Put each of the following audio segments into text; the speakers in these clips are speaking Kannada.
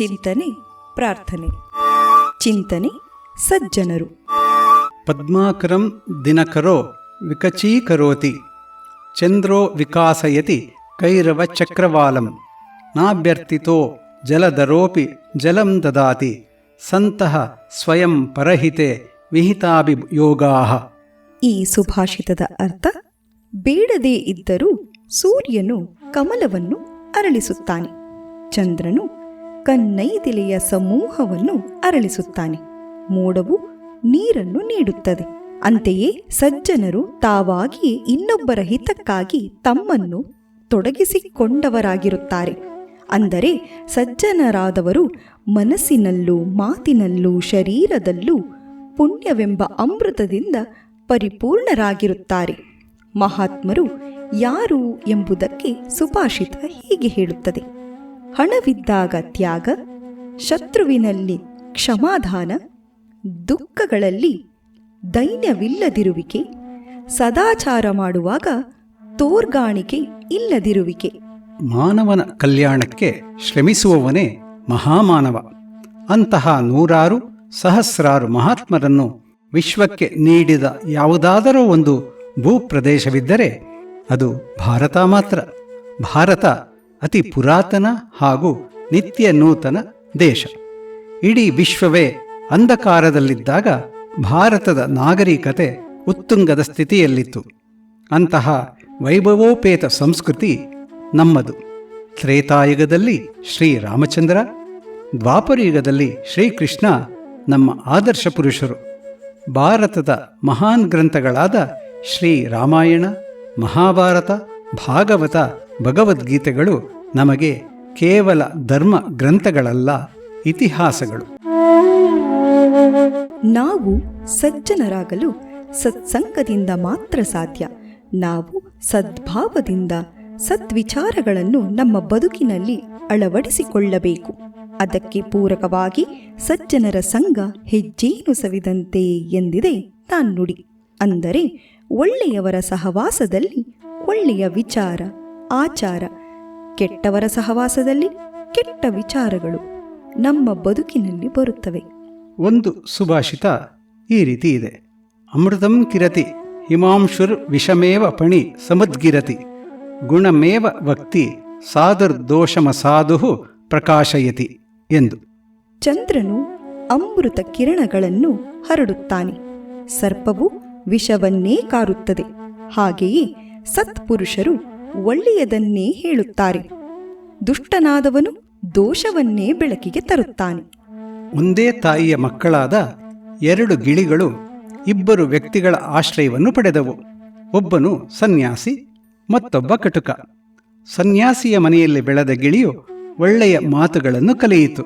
ಚಿಂತನೆ ಪ್ರಾರ್ಥನೆ. ಚಿಂತನೆ ಸಜ್ಜನರು. ಪದ್ಮಾಕರಂ ದಿನಕರೋ ವಿಕಚೀಕರೋತಿ. ಚಂದ್ರೋ ವಿಕಾಸಯತಿ ಕೈರವ ಚಕ್ರವಾಲಂ. ನಾಭ್ಯರ್ಥಿತೋ ಜಲಧರೋಪಿ ಜಲಂ ದದಾತಿ. ಸಂತಹ ಸ್ವಯಂ ಪರಹಿತೆ ವಿಹಿತಾಭಿಯೋಗಾ. ಈ ಸುಭಾಷಿತದ ಅರ್ಥ ಬೇಡದೇ ಇದ್ದರೂ ಸೂರ್ಯನು ಕಮಲವನ್ನು ಅರಳಿಸುತ್ತಾನೆ. ಚಂದ್ರನು ಕನ್ನೈದಿಲೆಯ ಸಮೂಹವನ್ನು ಅರಳಿಸುತ್ತಾನೆ. ಮೋಡವು ನೀರನ್ನು ನೀಡುತ್ತದೆ. ಅಂತೆಯೇ ಸಜ್ಜನರು ತಾವಾಗಿಯೇ ಇನ್ನೊಬ್ಬರ ಹಿತಕ್ಕಾಗಿ ತಮ್ಮನ್ನು ತೊಡಗಿಸಿಕೊಂಡವರಾಗಿರುತ್ತಾರೆ. ಅಂದರೆ ಸಜ್ಜನರಾದವರು ಮನಸ್ಸಿನಲ್ಲೂ ಮಾತಿನಲ್ಲೂ ಶರೀರದಲ್ಲೂ ಪುಣ್ಯವೆಂಬ ಅಮೃತದಿಂದ ಪರಿಪೂರ್ಣರಾಗಿರುತ್ತಾರೆ. ಮಹಾತ್ಮರು ಯಾರು ಎಂಬುದಕ್ಕೆ ಸುಭಾಷಿತ ಹೀಗೆ ಹೇಳುತ್ತದೆ. ಹಣವಿದ್ದಾಗ ತ್ಯಾಗ, ಶತ್ರುವಿನಲ್ಲಿ ಕ್ಷಮಾಧಾನ ದುಃಖಗಳಲ್ಲಿ ದೈನ್ಯವಿಲ್ಲದಿರುವಿಕೆ, ಸದಾಚಾರ ಮಾಡುವಾಗ ತೋರ್ಗಾಣಿಕೆ ಇಲ್ಲದಿರುವಿಕೆ. ಮಾನವನ ಕಲ್ಯಾಣಕ್ಕೆ ಶ್ರಮಿಸುವವನೇ ಮಹಾಮಾನವ. ಅಂತಹ ನೂರಾರು ಸಹಸ್ರಾರು ಮಹಾತ್ಮರನ್ನು ವಿಶ್ವಕ್ಕೆ ನೀಡಿದ ಯಾವುದಾದರೂ ಒಂದು ಭೂಪ್ರದೇಶವಿದ್ದರೆ ಅದು ಭಾರತ ಮಾತ್ರ. ಭಾರತ ಅತಿ ಪುರಾತನ ಹಾಗೂ ನಿತ್ಯ ನೂತನ ದೇಶ. ಇಡೀ ವಿಶ್ವವೇ ಅಂಧಕಾರದಲ್ಲಿದ್ದಾಗ ಭಾರತದ ನಾಗರಿಕತೆ ಉತ್ತುಂಗದ ಸ್ಥಿತಿಯಲ್ಲಿತ್ತು. ಅಂತಹ ವೈಭವೋಪೇತ ಸಂಸ್ಕೃತಿ ನಮ್ಮದು. ತ್ರೇತಾಯುಗದಲ್ಲಿ ಶ್ರೀರಾಮಚಂದ್ರ ದ್ವಾಪರಯುಗದಲ್ಲಿ ಶ್ರೀಕೃಷ್ಣ ನಮ್ಮ ಆದರ್ಶ ಪುರುಷರು. ಭಾರತದ ಮಹಾನ್ ಗ್ರಂಥಗಳಾದ ಶ್ರೀ ರಾಮಾಯಣ, ಮಹಾಭಾರತ ಭಾಗವತ, ಭಗವದ್ಗೀತೆಗಳು ನಮಗೆ ಕೇವಲ ಧರ್ಮ ಗ್ರಂಥಗಳಲ್ಲ, ಇತಿಹಾಸಗಳು. ನಾವು ಸಜ್ಜನರಾಗಲು ಸತ್ಸಂಗದಿಂದ ಮಾತ್ರ ಸಾಧ್ಯ. ನಾವು ಸದ್ಭಾವದಿಂದ ಸದ್ವಿಚಾರಗಳನ್ನು ನಮ್ಮ ಬದುಕಿನಲ್ಲಿ ಅಳವಡಿಸಿಕೊಳ್ಳಬೇಕು. ಅದಕ್ಕೆ ಪೂರಕವಾಗಿ ಸಜ್ಜನರ ಸಂಘ ಹೆಜ್ಜೇನು ಸವಿದಂತೆ ಎಂದಿದೆ ತಾನ್ನುಡಿ. ಅಂದರೆ ಒಳ್ಳೆಯವರ ಸಹವಾಸದಲ್ಲಿ ಒಳ್ಳೆಯ ವಿಚಾರ ಆಚಾರ ಕೆಟ್ಟವರ ಸಹವಾಸದಲ್ಲಿ ಕೆಟ್ಟ ವಿಚಾರಗಳು ನಮ್ಮ ಬದುಕಿನಲ್ಲಿ ಬರುತ್ತವೆ. ಒಂದು ಸುಭಾಷಿತ ಈ ರೀತಿ ಇದೆ. ಅಮೃತಂ ಕಿರತಿ ಹಿಮಾಂಶುರ್ ವಿಷಮೇವ ಪಣಿ ಸಮದ್ಗಿರತಿ ಗುಣಮೇವ ವಕ್ತಿ ಸಾಧುರ್ದೋಷಮಸಾಧು ಪ್ರಕಾಶಯತಿ ಎಂದು. ಚಂದ್ರನು ಅಮೃತ ಕಿರಣಗಳನ್ನು ಹರಡುತ್ತಾನೆ. ಸರ್ಪವು ವಿಷವನ್ನೇ ಕಾರುತ್ತದೆ. ಹಾಗೆಯೇ ಸತ್ಪುರುಷರು ಒಳ್ಳೆಯದನ್ನೇ ಹೇಳುತ್ತಾರೆ. ದುಷ್ಟನಾದವನು ದೋಷವನ್ನೇ ಬೆಳಕಿಗೆ ತರುತ್ತಾನೆ. ಒಂದೇ ತಾಯಿಯ ಮಕ್ಕಳಾದ ಎರಡು ಗಿಳಿಗಳು ಇಬ್ಬರು ವ್ಯಕ್ತಿಗಳ ಆಶ್ರಯವನ್ನು ಪಡೆದವು. ಒಬ್ಬನು ಸನ್ಯಾಸಿ, ಮತ್ತೊಬ್ಬ ಕಟುಕ. ಸನ್ಯಾಸಿಯ ಮನೆಯಲ್ಲಿ ಬೆಳೆದ ಗಿಳಿಯು ಒಳ್ಳೆಯ ಮಾತುಗಳನ್ನು ಕಲಿಯಿತು.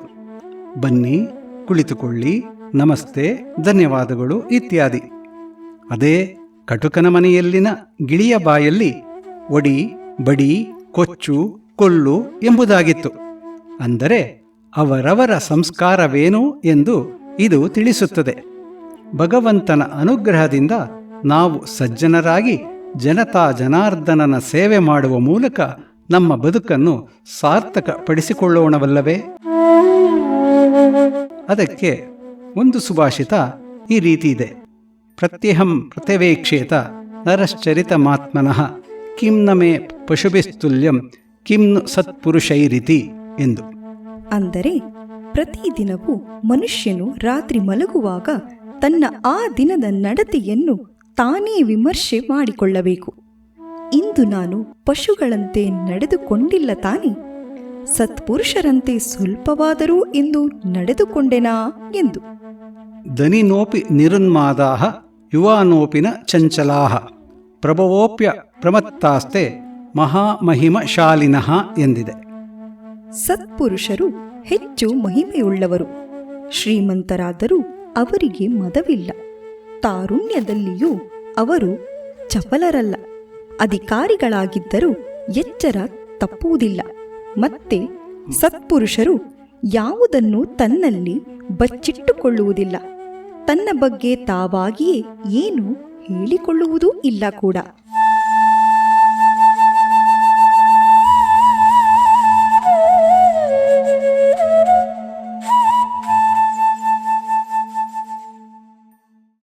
ಬನ್ನಿ, ಕುಳಿತುಕೊಳ್ಳಿ, ನಮಸ್ತೆ, ಧನ್ಯವಾದಗಳು, ಇತ್ಯಾದಿ. ಅದೇ ಕಟುಕನ ಮನೆಯಲ್ಲಿನ ಗಿಳಿಯ ಬಾಯಲ್ಲಿ ಒಡಿ, ಬಡಿ, ಕೊಚ್ಚು, ಕೊಲ್ಲು ಎಂಬುದಾಗಿತ್ತು. ಅಂದರೆ ಅವರವರ ಸಂಸ್ಕಾರವೇನು ಎಂದು ಇದು ತಿಳಿಸುತ್ತದೆ. ಭಗವಂತನ ಅನುಗ್ರಹದಿಂದ ನಾವು ಸಜ್ಜನರಾಗಿ ಜನತಾ ಜನಾರ್ದನನ ಸೇವೆ ಮಾಡುವ ಮೂಲಕ ನಮ್ಮ ಬದುಕನ್ನು ಸಾರ್ಥಕಪಡಿಸಿಕೊಳ್ಳೋಣವಲ್ಲವೇ? ಅದಕ್ಕೆ ಒಂದು ಸುಭಾಷಿತ ಈ ರೀತಿ ಇದೆ. ಪ್ರತ್ಯಹಂ ಪ್ರತ್ಯವೇಕ್ಷೇತ ನರಶ್ಚರಿತಮಾತ್ಮನಃ. ಕಿಂ ನ ಮೇ ಪಶುಭಿಸ್ತುಲ್ಯಂ ಕಿಂ ಸತ್ಪುರುಷೈರಿತಿ ಎಂದು. ಅಂದರೆ ಪ್ರತಿದಿನವೂ ಮನುಷ್ಯನು ರಾತ್ರಿ ಮಲಗುವಾಗ ತನ್ನ ಆ ದಿನದ ನಡತೆಯನ್ನು ತಾನೇ ವಿಮರ್ಶೆ ಮಾಡಿಕೊಳ್ಳಬೇಕು. ಇಂದು ನಾನು ಪಶುಗಳಂತೆ ನಡೆದುಕೊಂಡಿಲ್ಲ ತಾನೆ ಸತ್ಪುರುಷರಂತೆ ಸ್ವಲ್ಪವಾದರೂ ಎಂದು ನಡೆದುಕೊಂಡೆನಾ ಎಂದು. ದನಿನೋಪಿ ನಿರುನ್ಮಾದಾ ಯುವಾನೋಪಿನ ಚಂಚಲಾಹ. ಪ್ರಭವೋಪ್ಯ ಪ್ರಮತ್ತಾಸ್ತೆ ಮಹಾಮಹಿಮಶಾಲಿನಃ ಎಂದಿದೆ. ಸತ್ಪುರುಷರು ಹೆಚ್ಚು ಮಹಿಮೆಯುಳ್ಳವರು. ಶ್ರೀಮಂತರಾದರೂ ಅವರಿಗೆ ಮದವಿಲ್ಲ. ತಾರುಣ್ಯದಲ್ಲಿಯೂ ಅವರು ಚಪಲರಲ್ಲ. ಅಧಿಕಾರಿಗಳಾಗಿದ್ದರೂ ಎಚ್ಚರ ತಪ್ಪುವುದಿಲ್ಲ. ಮತ್ತೆ ಸತ್ಪುರುಷರು ಯಾವುದನ್ನು ತನ್ನಲ್ಲಿ ಬಚ್ಚಿಟ್ಟುಕೊಳ್ಳುವುದಿಲ್ಲ. ತನ್ನ ಬಗ್ಗೆ ತಾವಾಗಿಯೇ ಏನು ಹೇಳಿಕೊಳ್ಳುವುದೂ ಇಲ್ಲ ಕೂಡ.